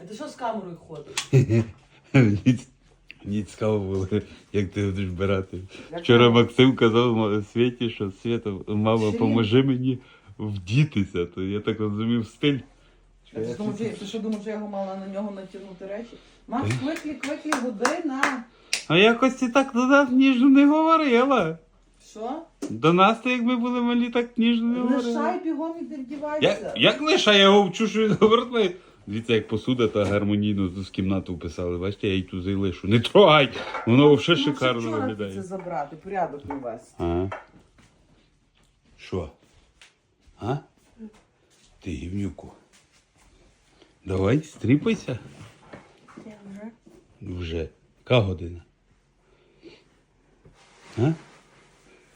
А ти що з камерою ходиш? Мені, мені цікаво було, як ти будеш брати. Вчора Максим казав ма- Світі, що Свята, мама, поможи мені вдітися. То я так розумів стиль. А ти, думав, що, ти що думав, що я його мала на нього натягнути речі? Макс, квиклі, квиклі, година. А якось ти так до нас ніжно не говорила. Що? До нас, то як ми були малі, так ніжно не говорила. Лишай бігом іди вдівайся. Як, як лише я його вчу, що він говорить? Дивіться, як посуда та гармонійно з кімнату вписали. Бачите, я їй тут залишу. Не трогай! Воно вже Ну, шикарно вчора Це виглядає. забрати, порядок навести. А? Що? А? Ти гівнюку. Давай, стріпайся. Я вже. Вже. Яка година? А?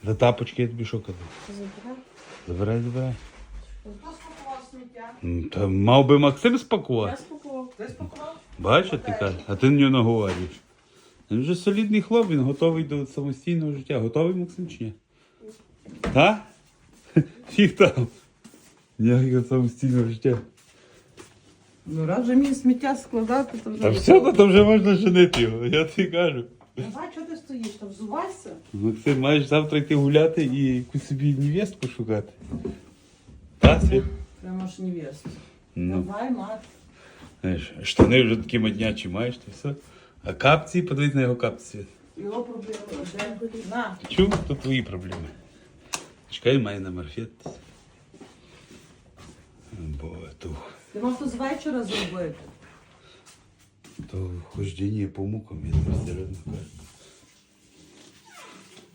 За тапочки я тобі що казав? Забирай. Забирай, забирай. Сміття? Ну, Та мав би Максим Я спакувати. спакував. Ти спакував? Бачиш, ти кажеш, а ти на нього наговорюєш. Він вже солідний хлоп, він готовий до самостійного життя. Готовий Максим чи ні? Так? Фіг там. Ніякого самостійного життя. Ну, раз вже мені сміття складати, то вже... Та все, то, то вже можна женити його, я тобі кажу. Давай, чого ти стоїш? Там взувайся. Максим, маєш завтра йти гуляти і якусь собі невестку шукати. Та, Світ? Прямо ж невесту. Ну, Давай, Макс. знаєш, штани вже такі моднячі маєш, то все. А капці, подивись на його капці. Його проблема. Де? На. Чув, то твої проблеми. Чекай, має на марфет. Бо то, Ти мав то з вечора зробити. то хождіння по мукам, я тобі серйозно кажу.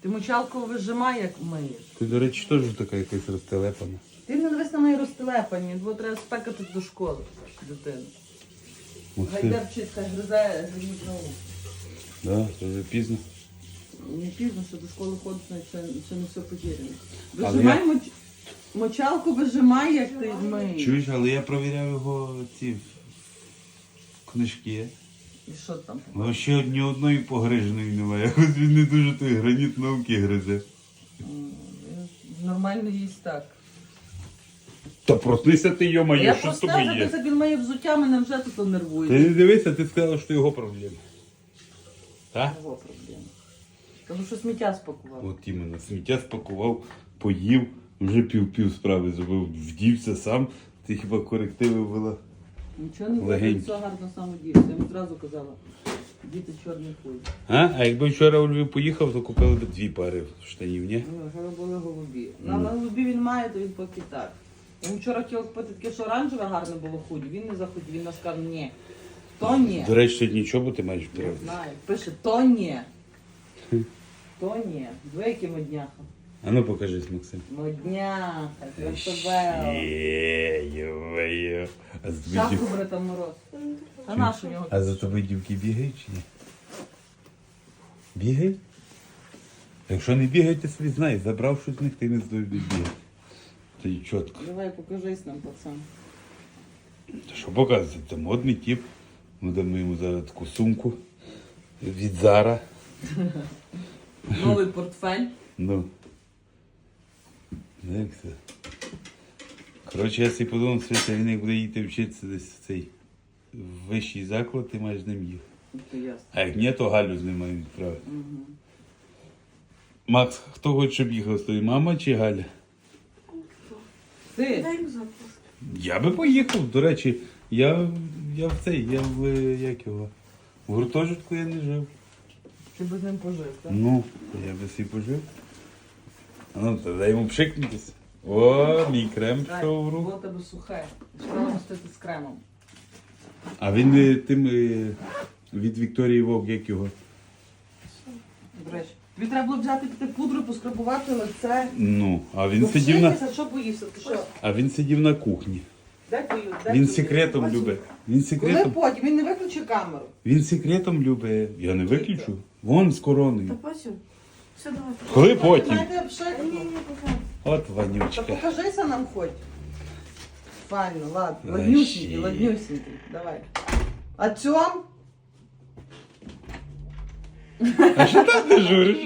Ти мочалку вижимай, як миєш. Ти, до речі, теж така якась розтелепана. Ти не дивись на мої розтелепані, бо треба спекати до школи, дитину. Максим, Гайдар вчиться, гризе гризуть науку. да, це вже пізно. Не пізно, що до школи ходить, значить це, це не все потеряно. Вижимай я- моч... мочалку, вижимай, як ти миєш. Чуєш, але я провіряв його ці книжки. І що там? Ну ще ні одної погриженої немає. Якось він не дуже той граніт науки гризе. М, Нормально їсть так. Та проснися ти, йомаю, я що з тобою вже є? як він має взуття, мене вже тут нервує. Ти не дивися, ти сказала, що його проблема. Так? Його проблема. Тому що сміття спакував. От іменно, сміття спакував, поїв, вже пів-пів справи зробив, вдівся сам. Ти хіба корективи вела? Нічого не буде, Легенький. все гарно сам одівся. Я йому одразу казала, діти чорний хуй. А? А якби вчора у Львів поїхав, то купили б дві пари штанів, ні? Ну, вже були голубі. На голубі він має, то він поки так. Він вчора хотів купити таке, що оранжеве гарне було худі. Він не захотів, він нас сказав, ні. То ні. До речі, сьогодні нічого, ти маєш Не втратити. знаю. Пише, то ні. То ні. Диви, модняха. А ну покажись, Максим. Модняха, красивела. Є, йо-моє. А за тобою Шапку дів- бере там мороз. А наш у нього? А за тобою дівки бігають чи ні? Бігають? Якщо не бігають, ти собі знай, забрав щось з них, ти не здобів бігати. Й чітко. Давай покажись нам, пацан. Та що показувати? Це модний тип. Ми дамо йому зараз таку сумку від Зара. Новий портфель. Ну. Ну, як це? Коротше, я собі подумав, Свята, він як буде їти вчитися десь в цей вищий заклад, ти маєш з ним їхати. Ясно. А як ні, то Галю з ним маю відправити. Угу. Макс, хто хоче, щоб їхав з тобою, мама чи Галя? Ти? Дай запуск. Я би поїхав. До речі, я, я в цей, я в е, як його. В гуртожитку я не жив. Ти би з ним пожив, так? Ну, я би собі пожив. А ну, то дай йому пшикнутися. О, мій крем пішов в було руку. тебе сухе. Треба мастити з кремом. А він е, тим е, від Вікторії Вовк, як його. Тобі треба було взяти піти пудру, поскрабувати лице. Ну, а він сидів на. Вчитися, що боївся? Ти що? А він сидів на кухні. Де поїв? Де Він секретом Бачиш? любить. Він Коли секретом. потім? Він не виключив камеру. Він секретом любить. Я не виключу. Вон з Та короною. потім. Все, давай. Коли потім? Знаєте, Ні, ні, пока. От Та Ванючка. покажися нам хоч. Файно, ладно. Вообще. Ладнюсенький, ладнюсенький. Давай. А цьом? А що там ти журиш?